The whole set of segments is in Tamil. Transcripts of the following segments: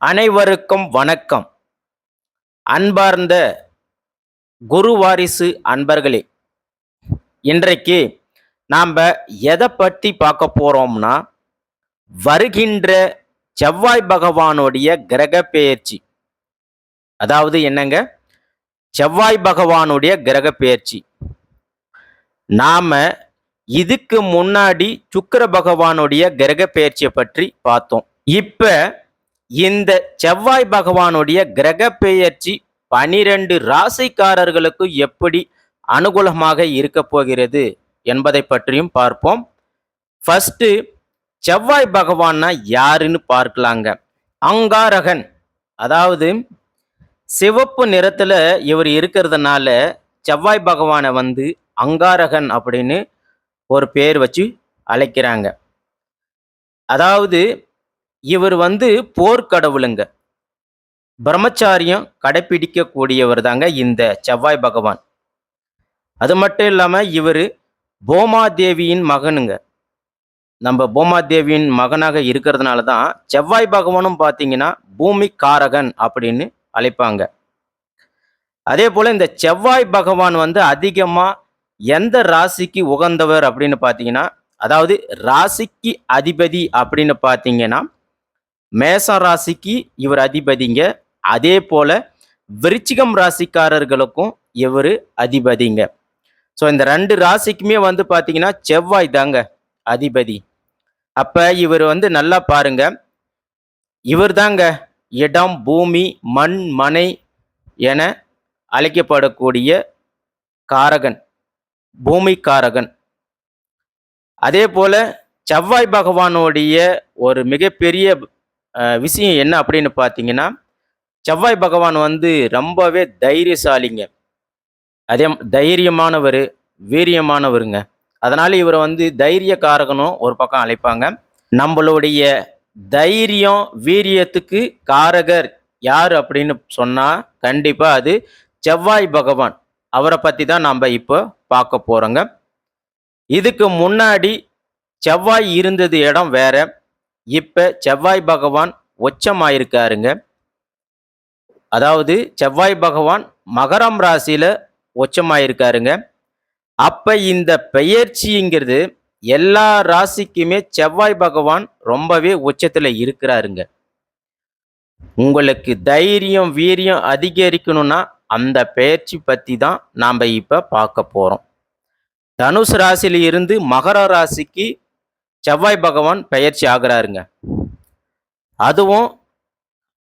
அனைவருக்கும் வணக்கம். அன்பார்ந்த குரு வாரிசு அன்பர்களே இன்றைக்கு நாம் எதை பற்றி பார்க்க போகிறோம்னா வருகின்ற செவ்வாய் பகவானுடைய கிரக பெயர்ச்சி. அதாவது என்னங்க? செவ்வாய் பகவானுடைய கிரக பெயர்ச்சி. நாம் இதுக்கு முன்னாடி சுக்கர பகவானுடைய கிரக பெயர்ச்சியை பற்றி பார்த்தோம். இப்போ இந்த செவ்வாய் பகவானுடைய கிரக பெயர்ச்சி பனிரெண்டு ராசிக்காரர்களுக்கு எப்படி அனுகூலமாக இருக்க போகிறது என்பதை பற்றியும் பார்ப்போம். ஃபஸ்ட்டு செவ்வாய் பகவான்னா யாருன்னு பார்க்கலாங்க. அங்காரகன் அதாவது சிவப்பு நிறத்தில் இவர் இருக்கிறதுனால செவ்வாய் பகவானை வந்து அங்காரகன் அப்படின்னு ஒரு பேர் வச்சு அழைக்கிறாங்க. அதாவது இவர் வந்து போர்க்கடவுளுங்க பிரம்மச்சாரியம் கடைப்பிடிக்கக்கூடியவர் தாங்க இந்த செவ்வாய் பகவான். அது மட்டும் இல்லாமல் இவர் போமாதேவியின் மகனுங்க. நம்ம பூமாதேவியின் மகனாக இருக்கிறதுனால தான் செவ்வாய் பகவானும் பார்த்தீங்கன்னா பூமி காரகன் அப்படின்னு அழைப்பாங்க. அதே போல் இந்த செவ்வாய் பகவான் வந்து அதிகமாக எந்த ராசிக்கு உகந்தவர் அப்படின்னு பார்த்தீங்கன்னா அதாவது ராசிக்கு அதிபதி அப்படின்னு பார்த்தீங்கன்னா மேச ராசிக்கு இவர் அதிபதிங்க. அதே போல விருச்சிகம் ராசிக்காரர்களுக்கும் இவர் அதிபதிங்க. ஸோ இந்த ரெண்டு ராசிக்குமே வந்து பார்த்தீங்கன்னா செவ்வாய் தாங்க அதிபதி. அப்போ இவர் வந்து நல்லா பாருங்க. இவர் தாங்க இடம் பூமி மண் மனை என அழைக்கப்படக்கூடிய காரகன் பூமி காரகன் அதே போல செவ்வாய் பகவானுடைய ஒரு மிகப்பெரிய விஷயம் என்ன அப்படின்னு பார்த்தீங்கன்னா செவ்வாய் பகவான் வந்து ரொம்பவே தைரியசாலிங்க. அதே தைரியமானவர் வீரியமானவருங்க. அதனால் இவரை வந்து தைரியக்காரகனும் ஒரு பக்கம் அழைப்பாங்க. நம்மளுடைய தைரியம் வீரியத்துக்கு காரகர் யார் அப்படின்னு சொன்னால் கண்டிப்பாக அது செவ்வாய் பகவான். அவரை பற்றி தான் நம்ம இப்போ பார்க்க போகிறோங்க இதுக்கு முன்னாடி செவ்வாய் இருந்தது இடம் வேற. இப்போ செவ்வாய் பகவான் உச்சமாயிருக்காருங்க அதாவது செவ்வாய் பகவான் மகரம் ராசியில் உச்சமாயிருக்காருங்க அப்போ இந்த பெயர்ச்சிங்கிறது எல்லா ராசிக்குமே செவ்வாய் பகவான் ரொம்பவே உச்சத்தில் இருக்கிறாருங்க. உங்களுக்கு தைரியம் வீரியம் அதிகரிக்கணும்னா அந்த பெயர்ச்சி பற்றி தான் நாம் இப்போ பார்க்க போகிறோம் தனுசு ராசியிலிருந்து மகர ராசிக்கு செவ்வாய் பகவான் பெயர்ச்சி ஆகிறாருங்க. அதுவும்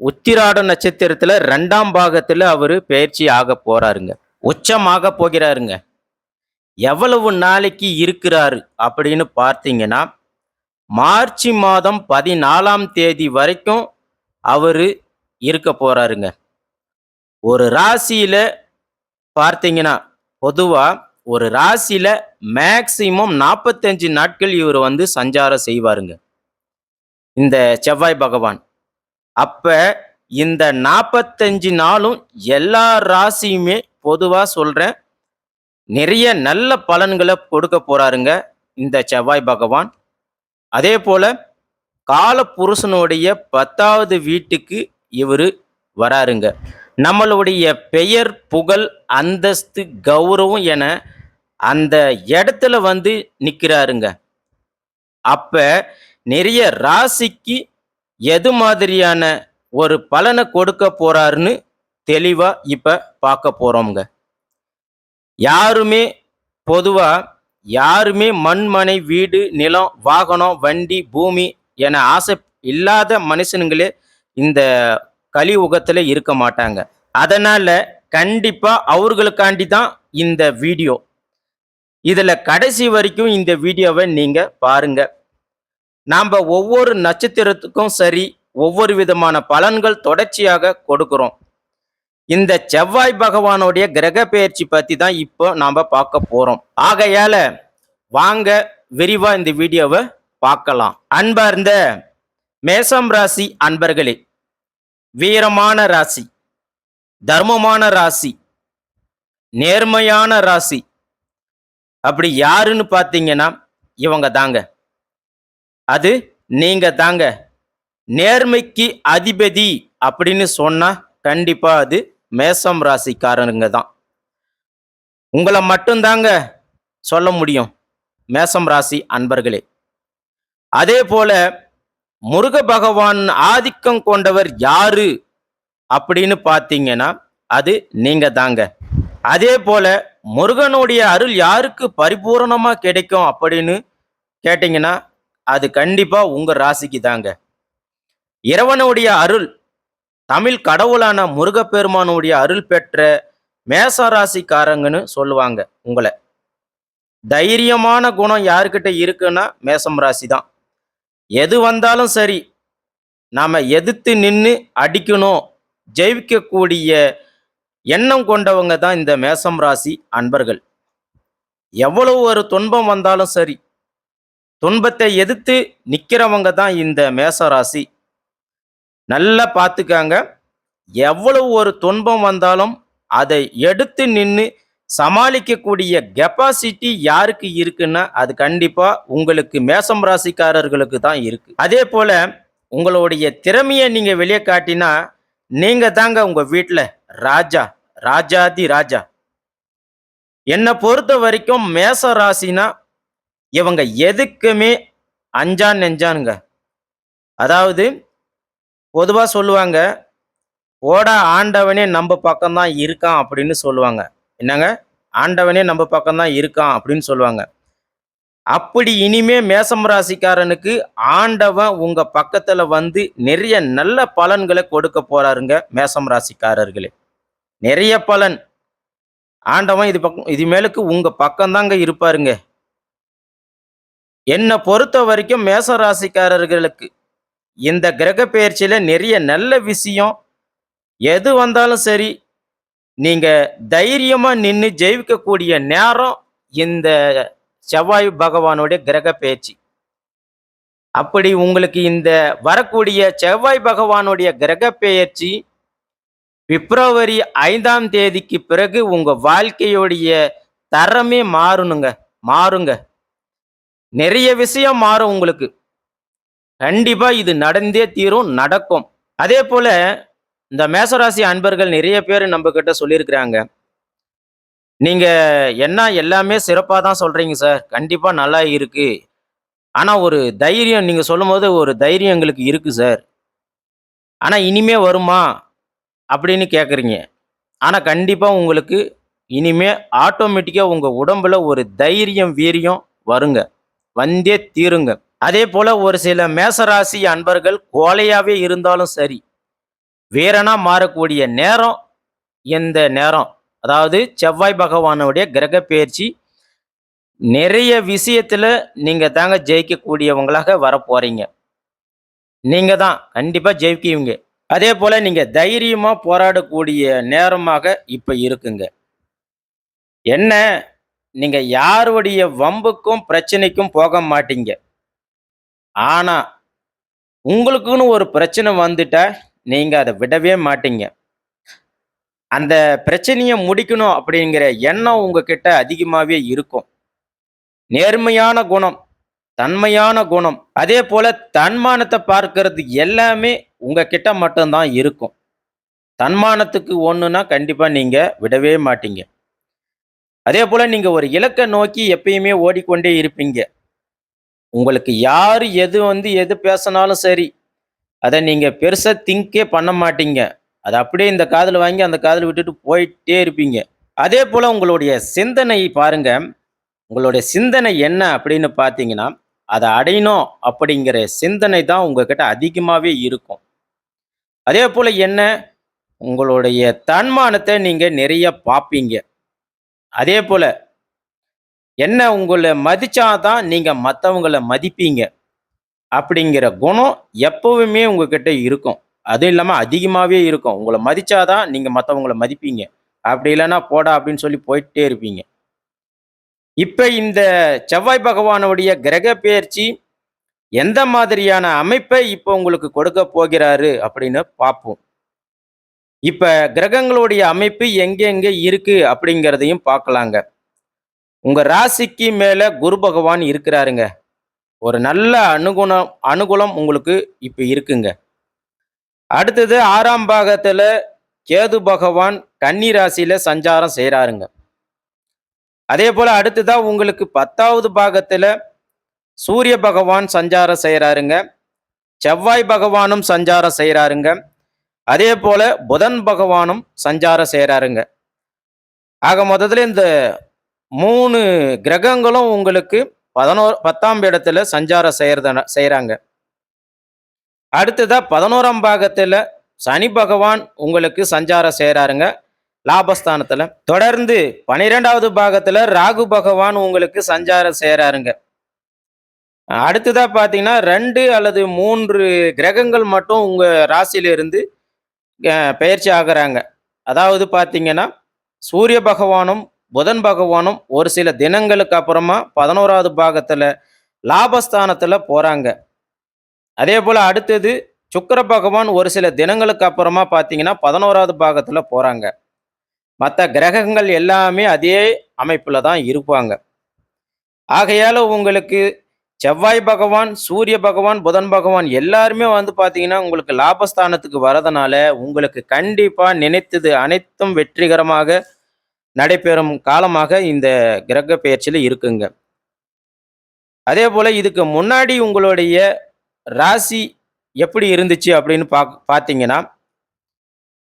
உத்திராட நட்சத்திரத்தில் ரெண்டாம் பாகத்தில் அவர் பயிற்சி ஆக போகிறாருங்க உச்சமாக போகிறாருங்க. எவ்வளவு நாளைக்கு இருக்கிறாரு அப்படின்னு பார்த்தீங்கன்னா மார்ச் மாதம் பதினாலாம் தேதி வரைக்கும் அவர் இருக்க போகிறாருங்க ஒரு ராசியில் பார்த்தீங்கன்னா பொதுவாக ஒரு ராசியில் மேக்சிமம் நாற்பத்தஞ்சு நாட்கள் இவர் வந்து சஞ்சாரம் செய்வாருங்க. இந்த செவ்வாய் பகவான். அப்போ இந்த நாற்பத்தஞ்சு நாளும் எல்லா ராசியுமே பொதுவாக சொல்கிறேன் நிறைய நல்ல பலன்களை கொடுக்க போகிறாருங்க இந்த செவ்வாய் பகவான். அதே போல் கால புருஷனுடைய பத்தாவது வீட்டுக்கு இவர் வராருங்க. நம்மளுடைய பெயர் புகழ் அந்தஸ்து கௌரவம் என அந்த இடத்துல வந்து நிற்கிறாருங்க அப்ப நிறைய ராசிக்கு எது மாதிரியான ஒரு பலனை கொடுக்க போறாருன்னு தெளிவா இப்ப பார்க்க போறோம்ங்க. யாருமே பொதுவா யாருமே மண்மனை வீடு நிலம் வாகனம் வண்டி பூமி என ஆசை இல்லாத மனுஷனுங்களே இந்த கலியுகத்தில் இருக்க மாட்டாங்க. அதனால கண்டிப்பாக அவர்களுக்காண்டி தான் இந்த வீடியோ. இதில் கடைசி வரைக்கும் இந்த வீடியோவை நீங்கள் பாருங்க. நாம் ஒவ்வொரு நட்சத்திரத்துக்கும் சரி ஒவ்வொரு விதமான பலன்கள் தொடர்ச்சியாக கொடுக்குறோம். இந்த செவ்வாய் பகவானுடைய கிரக பெயர்ச்சி பற்றி தான் இப்போ நாம் பார்க்க போகிறோம் ஆகையால் வாங்க விரிவாக இந்த வீடியோவை பார்க்கலாம். அன்பார்ந்த மேசம் ராசி அன்பர்களே வீரமான ராசி தர்மமான ராசி நேர்மையான ராசி அப்படி யாருன்னு பார்த்தீங்கன்னா இவங்க தாங்க. அது நீங்க தாங்க. நேர்மைக்கு அதிபதி அப்படின்னு சொன்னா கண்டிப்பா அது மேசம் ராசிக்காரனுங்க தான். உங்களை மட்டும்தாங்க சொல்ல முடியும் மேசம் ராசி அன்பர்களே. அதே போல முருக பகவான் ஆதிக்கம் கொண்டவர் யாரு அப்படின்னு பார்த்தீங்கன்னா அது நீங்க தாங்க. அதே போல முருகனுடைய அருள் யாருக்கு பரிபூரணமா கிடைக்கும் அப்படின்னு கேட்டிங்கன்னா அது கண்டிப்பா உங்க ராசிக்கு தாங்க. இறைவனுடைய அருள் தமிழ் கடவுளான முருகப்பெருமானுடைய அருள் பெற்ற மேச ராசிக்காரங்கன்னு சொல்லுவாங்க உங்களை. தைரியமான குணம் யாருக்கிட்ட இருக்குன்னா மேசம் ராசி தான் எது வந்தாலும் சரி நாம எதிர்த்து நின்று அடிக்கணும் ஜெயிக்கக்கூடிய எண்ணம் கொண்டவங்க தான் இந்த மேசம் ராசி அன்பர்கள். எவ்வளவு ஒரு துன்பம் வந்தாலும் சரி துன்பத்தை எதிர்த்து நிற்கிறவங்க தான் இந்த மேச ராசி. நல்லா பார்த்துக்காங்க. எவ்வளவு ஒரு துன்பம் வந்தாலும் அதை எடுத்து நின்று சமாளிக்கக்கூடிய கெப்பாசிட்டி யாருக்கு இருக்குன்னா அது கண்டிப்பாக உங்களுக்கு மேசம் ராசிக்காரர்களுக்கு தான் இருக்கு. அதே போல் உங்களுடைய திறமையை நீங்கள் வெளியே காட்டினா நீங்கள் தாங்க உங்கள் வீட்டில் ராஜா ராஜாதி ராஜா. என்னை பொறுத்த வரைக்கும் மேச ராசினா இவங்க எதுக்குமே அஞ்சான் நெஞ்சானுங்க. அதாவது பொதுவாக சொல்லுவாங்க ஓடா ஆண்டவனே நம்ம பக்கம்தான் இருக்கான் அப்படின்னு சொல்லுவாங்க. என்னங்க? ஆண்டவனே நம்ம பக்கம்தான் இருக்கான் அப்படின்னு சொல்லுவாங்க. அப்படி இனிமே மேசம் ராசிக்காரனுக்கு ஆண்டவன் உங்க பக்கத்துல வந்து நிறைய நல்ல பலன்களை கொடுக்க போறாருங்க மேசம் ராசிக்காரர்களே. நிறைய பலன். ஆண்டவன் இது பக்கம் இது மேலுக்கு உங்க பக்கம்தாங்க இருப்பாருங்க. என்னை பொறுத்த வரைக்கும் மேச ராசிக்காரர்களுக்கு இந்த கிரக பயிற்சியில நிறைய நல்ல விஷயம். எது வந்தாலும் சரி நீங்க தைரியமா நின்று ஜெயிக்கக்கூடிய நேரம் இந்த செவ்வாய் பகவானுடைய கிரக பயிற்சி அப்படி உங்களுக்கு இந்த வரக்கூடிய செவ்வாய் பகவானுடைய கிரக பெயர்ச்சி பிப்ரவரி ஐந்தாம் தேதிக்கு பிறகு உங்க வாழ்க்கையுடைய தரமே மாறணுங்க மாறுங்க. நிறைய விஷயம் மாறும் உங்களுக்கு. கண்டிப்பா இது நடந்தே தீரும் நடக்கும். அதே போல இந்த மேசராசி அன்பர்கள் நிறைய பேர் நம்ம கிட்ட சொல்லியிருக்கிறாங்க. நீங்க என்ன எல்லாமே சிறப்பாக தான் சொல்றீங்க சார். கண்டிப்பா நல்லா இருக்கு. ஆனா ஒரு தைரியம் நீங்க சொல்லும்போது ஒரு தைரியம் எங்களுக்கு இருக்கு சார். ஆனா இனிமே வருமா? அப்படின்னு கேட்குறீங்க ஆனால் கண்டிப்பாக உங்களுக்கு இனிமே ஆட்டோமேட்டிக்காக உங்கள் உடம்பில் ஒரு தைரியம் வீரியம் வருங்க. வந்தே தீருங்க. அதே போல் ஒரு சில மேசராசி அன்பர்கள் கோலையாகவே இருந்தாலும் சரி வீரனா மாறக்கூடிய நேரம் எந்த நேரம்? அதாவது செவ்வாய் பகவானுடைய கிரக பயிற்சி நிறைய விஷயத்தில் நீங்கள் தாங்க ஜெயிக்கக்கூடியவங்களாக வர நீங்கள் தான் கண்டிப்பாக ஜெயிக்குவீங்க அதே போல் நீங்கள் தைரியமாக போராடக்கூடிய நேரமாக இப்போ இருக்குங்க. என்ன? நீங்கள் யாருடைய வம்புக்கும் பிரச்சனைக்கும் போக மாட்டீங்க. ஆனால் உங்களுக்குன்னு ஒரு பிரச்சனை வந்துட்டா நீங்கள் அதை விடவே மாட்டீங்க. அந்த பிரச்சனையை முடிக்கணும் அப்படிங்கிற எண்ணம் உங்ககிட்ட அதிகமாகவே இருக்கும். நேர்மையான குணம் தன்மையான குணம் அதே போல தன்மானத்தை பார்க்கறது எல்லாமே உங்ககிட்ட மட்டும்தான் இருக்கும். தன்மானத்துக்கு ஒன்றுனா கண்டிப்பாக நீங்கள் விடவே மாட்டீங்க. அதே போல் நீங்கள் ஒரு இலக்கை நோக்கி எப்பயுமே ஓடிக்கொண்டே இருப்பீங்க. உங்களுக்கு யார் எது வந்து எது பேசினாலும் சரி அதை நீங்கள் பெருசாக திங்கே பண்ண மாட்டீங்க. அதை அப்படியே இந்த காதில் வாங்கி அந்த காதில் விட்டுட்டு போயிட்டே இருப்பீங்க. அதே போல் உங்களுடைய சிந்தனை பாருங்க. உங்களுடைய சிந்தனை என்ன அப்படின்னு பார்த்தீங்கன்னா அதை அடையணும் அப்படிங்கிற சிந்தனை தான் உங்ககிட்ட அதிகமாகவே இருக்கும். அதே போல் என்ன? உங்களுடைய தன்மானத்தை நீங்கள் நிறைய பார்ப்பீங்க அதே போல் என்ன உங்களை மதிச்சாதான் நீங்கள் மற்றவங்களை மதிப்பீங்க. அப்படிங்கிற குணம் எப்பவுமே உங்ககிட்ட இருக்கும். அதுவும் இல்லாமல் அதிகமாகவே இருக்கும். உங்களை மதிச்சாதான் நீங்கள் மற்றவங்களை மதிப்பீங்க. அப்படி இல்லைன்னா போடா அப்படின்னு சொல்லி போயிட்டே இருப்பீங்க. இப்போ இந்த செவ்வாய் பகவானுடைய கிரக பயிற்சி எந்த மாதிரியான அமைப்பை இப்போ உங்களுக்கு கொடுக்க போகிறாரு அப்படின்னு பார்ப்போம். இப்போ கிரகங்களுடைய அமைப்பு எங்கெங்கே இருக்கு அப்படிங்கிறதையும் பார்க்கலாங்க. உங்க ராசிக்கு மேல குரு பகவான் இருக்கிறாருங்க. ஒரு நல்ல அனுகுணம் அனுகூலம் உங்களுக்கு இப்போ இருக்குங்க. அடுத்தது ஆறாம் பாகத்துல கேது பகவான் கன்னி ராசியில சஞ்சாரம் செய்கிறாருங்க அதே போல அடுத்ததா உங்களுக்கு பத்தாவது பாகத்துல சூரிய பகவான் சஞ்சாரம் செய்கிறாருங்க செவ்வாய் பகவானும் சஞ்சாரம் செய்கிறாருங்க அதே போல் புதன் பகவானும் சஞ்சாரம் செய்கிறாருங்க ஆக மொத்தத்தில் இந்த மூணு கிரகங்களும் உங்களுக்கு பதினோரு பத்தாம் இடத்துல சஞ்சாரம் செய்கிறத செய்கிறாங்க அடுத்ததாக பதினோராம் பாகத்தில் சனி பகவான் உங்களுக்கு சஞ்சாரம் செய்கிறாருங்க லாபஸ்தானத்தில். தொடர்ந்து பனிரெண்டாவது பாகத்தில் ராகு பகவான் உங்களுக்கு சஞ்சாரம் செய்கிறாருங்க அடுத்ததாக பார்த்தீங்கன்னா ரெண்டு அல்லது மூன்று கிரகங்கள் மட்டும் உங்கள் ராசியிலிருந்து பயிற்சி ஆகிறாங்க. பெயர்ச்சி அதாவது பார்த்தீங்கன்னா சூரிய பகவானும் புதன் பகவானும் ஒரு சில தினங்களுக்கு அப்புறமா பதினோராவது பாகத்தில் லாபஸ்தானத்தில் போகிறாங்க அதே போல் அடுத்தது சுக்கர பகவான் ஒரு சில தினங்களுக்கு அப்புறமா பார்த்தீங்கன்னா பதினோராவது பாகத்தில் போகிறாங்க மற்ற கிரகங்கள் எல்லாமே அதே அமைப்பில் தான் இருப்பாங்க. ஆகையால் உங்களுக்கு செவ்வாய் பகவான் சூரிய பகவான் புதன் பகவான் எல்லாருமே வந்து பார்த்தீங்கன்னா உங்களுக்கு லாபஸ்தானத்துக்கு வரதுனால உங்களுக்கு கண்டிப்பாக நினைத்தது அனைத்தும் வெற்றிகரமாக நடைபெறும் காலமாக இந்த கிரக பெயர்ச்சியில் இருக்குங்க. அதே போல் இதுக்கு முன்னாடி உங்களுடைய ராசி எப்படி இருந்துச்சு அப்படின்னு பா பார்த்தீங்கன்னா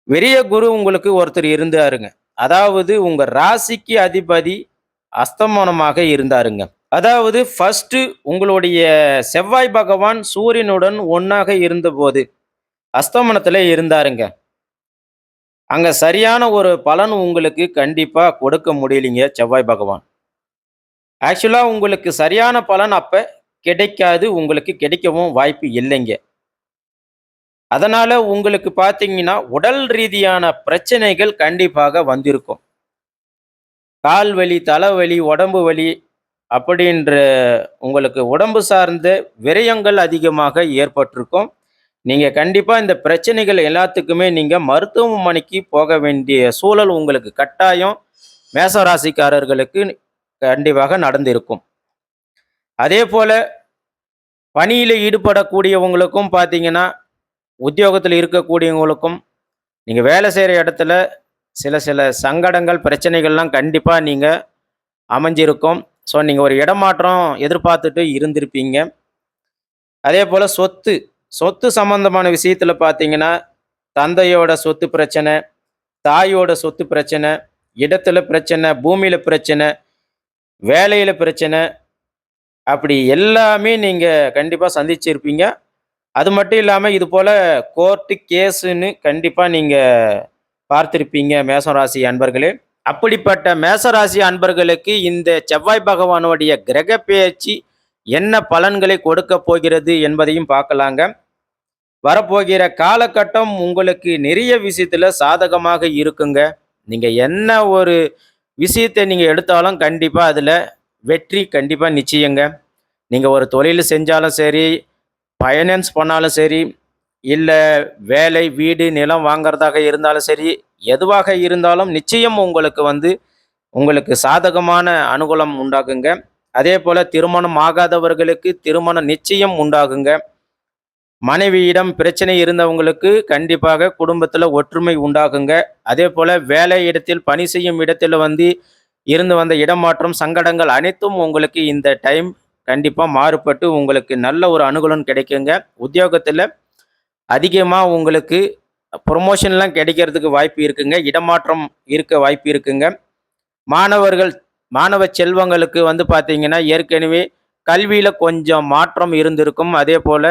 வெறிய குரு உங்களுக்கு ஒருத்தர் இருந்தாருங்க. அதாவது உங்கள் ராசிக்கு அதிபதி அஸ்தமனமாக இருந்தாருங்க. அதாவது ஃபஸ்ட்டு உங்களுடைய செவ்வாய் பகவான் சூரியனுடன் ஒன்றாக இருந்தபோது அஸ்தமனத்தில் இருந்தாருங்க. அங்கே சரியான ஒரு பலன் உங்களுக்கு கண்டிப்பாக கொடுக்க முடியலைங்க செவ்வாய் பகவான். ஆக்சுவலாக உங்களுக்கு சரியான பலன் அப்போ கிடைக்காது உங்களுக்கு கிடைக்கவும் வாய்ப்பு இல்லைங்க. அதனால் உங்களுக்கு பார்த்தீங்கன்னா உடல் ரீதியான பிரச்சனைகள் கண்டிப்பாக வந்திருக்கும். கால் வலி தலைவலி உடம்பு வலி அப்படின்ற உங்களுக்கு உடம்பு சார்ந்த விரயங்கள் அதிகமாக ஏற்பட்டிருக்கும். நீங்கள் கண்டிப்பாக இந்த பிரச்சனைகள் எல்லாத்துக்குமே நீங்கள் மருத்துவமனைக்கு போக வேண்டிய சூழல் உங்களுக்கு கட்டாயம். மேசராசிக்காரர்களுக்கு கண்டிப்பாக நடந்திருக்கும். அதே போல் பணியில் ஈடுபடக்கூடியவங்களுக்கும் பார்த்தீங்கன்னா உத்தியோகத்தில் இருக்கக்கூடியவங்களுக்கும் நீங்கள் வேலை செய்கிற இடத்துல சில சில சங்கடங்கள் பிரச்சனைகள்லாம் கண்டிப்பாக நீங்கள் அமைஞ்சிருக்கும். ஸோ நீங்கள் ஒரு இடமாற்றம் எதிர்பார்த்துட்டு இருந்திருப்பீங்க. அதே போல் சொத்து சொத்து சம்பந்தமான விஷயத்தில் பார்த்தீங்கன்னா தந்தையோட சொத்து பிரச்சனை தாயோட சொத்து பிரச்சனை இடத்துல பிரச்சனை பூமியில் பிரச்சனை வேலையில் பிரச்சனை அப்படி எல்லாமே நீங்கள் கண்டிப்பாக சந்திச்சிருப்பீங்க. அது மட்டும் இல்லாமல் இது போல் கோர்ட்டு கேஸுன்னு கண்டிப்பாக நீங்கள் பார்த்துருப்பீங்க மேசம் ராசி அன்பர்களே. அப்படிப்பட்ட மேசராசி அன்பர்களுக்கு இந்த செவ்வாய் பகவானுடைய கிரக பேச்சு என்ன பலன்களை கொடுக்க போகிறது என்பதையும் பார்க்கலாங்க. வரப்போகிற காலகட்டம் உங்களுக்கு நிறைய விஷயத்தில் சாதகமாக இருக்குங்க. நீங்கள் என்ன ஒரு விஷயத்தை நீங்கள் எடுத்தாலும் கண்டிப்பாக அதில் வெற்றி கண்டிப்பாக நிச்சயங்க. நீங்கள் ஒரு தொழில் செஞ்சாலும் சரி ஃபைனான்ஸ் பண்ணாலும் சரி இல்லை வேலை வீடு நிலம் வாங்குறதாக இருந்தாலும் சரி எதுவாக இருந்தாலும் நிச்சயம் உங்களுக்கு வந்து உங்களுக்கு சாதகமான அனுகூலம் உண்டாகுங்க. அதே போல் திருமணம் ஆகாதவர்களுக்கு திருமணம் நிச்சயம் உண்டாகுங்க. மனைவியிடம் பிரச்சனை இருந்தவங்களுக்கு கண்டிப்பாக குடும்பத்தில் ஒற்றுமை உண்டாகுங்க. அதே போல் வேலை இடத்தில் பணி செய்யும் இடத்தில் வந்து இருந்து வந்த இடமாற்றம் சங்கடங்கள் அனைத்தும் உங்களுக்கு இந்த டைம் கண்டிப்பாக மாறுபட்டு உங்களுக்கு நல்ல ஒரு அனுகூலம் கிடைக்குங்க. உத்தியோகத்தில் அதிகமாக உங்களுக்கு ப்ரொமோஷன்லாம் கிடைக்கிறதுக்கு வாய்ப்பு இருக்குங்க. இடமாற்றம் இருக்க வாய்ப்பு இருக்குங்க. மாணவர்கள் மாணவ செல்வங்களுக்கு வந்து பார்த்தீங்கன்னா ஏற்கனவே கல்வியில் கொஞ்சம் மாற்றம் இருந்திருக்கும். அதே போல்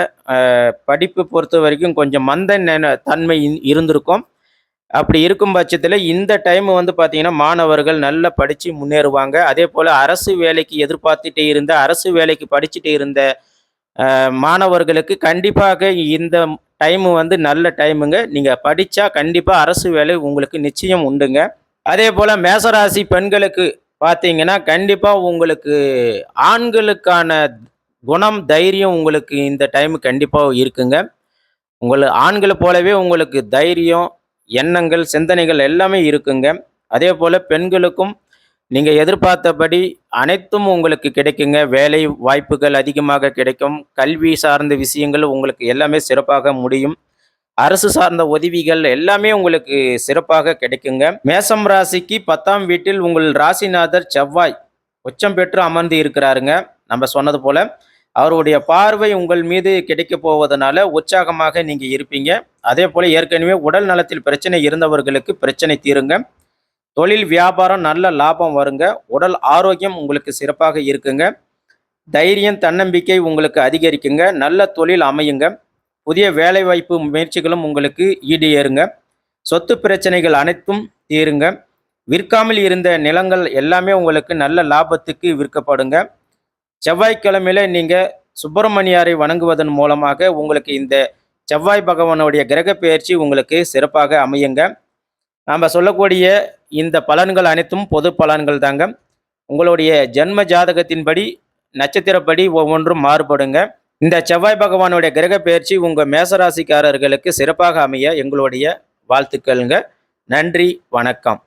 படிப்பு பொறுத்த வரைக்கும் கொஞ்சம் மந்த தன்மை இருந்திருக்கும். அப்படி இருக்கும் பட்சத்தில் இந்த டைம் வந்து பார்த்திங்கன்னா மாணவர்கள் நல்லா படித்து முன்னேறுவாங்க. அதே போல் அரசு வேலைக்கு எதிர்பார்த்துட்டே இருந்த அரசு வேலைக்கு படிச்சுட்டு இருந்த மாணவர்களுக்கு கண்டிப்பாக இந்த டைம் வந்து நல்ல டைமுங்க நீங்கள் படித்தா கண்டிப்பாக அரசு வேலை உங்களுக்கு நிச்சயம் உண்டுங்க. அதே போல் மேசராசி பெண்களுக்கு பார்த்தீங்கன்னா கண்டிப்பாக உங்களுக்கு ஆண்களுக்கான குணம் தைரியம் உங்களுக்கு இந்த டைம் கண்டிப்பாக இருக்குங்க. உங்களை ஆண்களை போலவே உங்களுக்கு தைரியம் எண்ணங்கள் சிந்தனைகள் எல்லாமே இருக்குங்க. அதே போல் பெண்களுக்கும் நீங்கள் எதிர்பார்த்தபடி அனைத்தும் உங்களுக்கு கிடைக்குங்க. வேலை வாய்ப்புகள் அதிகமாக கிடைக்கும். கல்வி சார்ந்த விஷயங்கள் உங்களுக்கு எல்லாமே சிறப்பாக முடியும். அரசு சார்ந்த உதவிகள் எல்லாமே உங்களுக்கு சிறப்பாக கிடைக்குங்க. மேசம் ராசிக்கு பத்தாம் வீட்டில் உங்கள் ராசிநாதர் செவ்வாய் உச்சம் பெற்று அமர்ந்து இருக்கிறாருங்க. நம்ம சொன்னது போல அவருடைய பார்வை உங்கள் மீது கிடைக்க போவதனால உற்சாகமாக நீங்கள் இருப்பீங்க. அதே போல ஏற்கனவே உடல் நலத்தில் பிரச்சனை இருந்தவர்களுக்கு பிரச்சனை தீருங்க. தொழில் வியாபாரம் நல்ல லாபம் வருங்க. உடல் ஆரோக்கியம் உங்களுக்கு சிறப்பாக இருக்குங்க. தைரியம் தன்னம்பிக்கை உங்களுக்கு அதிகரிக்குங்க. நல்ல தொழில் அமையுங்க. புதிய வேலைவாய்ப்பு முயற்சிகளும் உங்களுக்கு ஈடேறுங்க. சொத்து பிரச்சனைகள் அனைத்தும் தீருங்க. விற்காமல் இருந்த நிலங்கள் எல்லாமே உங்களுக்கு நல்ல லாபத்துக்கு விற்கப்படுங்க. செவ்வாய்க்கிழமையில நீங்கள் சுப்பிரமணியாரை வணங்குவதன் மூலமாக உங்களுக்கு இந்த செவ்வாய் பகவானுடைய கிரக பெயர்ச்சி உங்களுக்கு சிறப்பாக அமையுங்க. நாம் சொல்லக்கூடிய இந்த பலன்கள் அனைத்தும் பொது பலன்கள் தாங்க. உங்களுடைய ஜென்ம ஜாதகத்தின்படி நட்சத்திரப்படி ஒவ்வொன்றும் மாறுபடுங்க. இந்த செவ்வாய் பகவானுடைய கிரக பயிற்சி உங்கள் மேசராசிக்காரர்களுக்கு சிறப்பாக அமைய எங்களுடைய வாழ்த்துக்கள்ங்க. நன்றி வணக்கம்.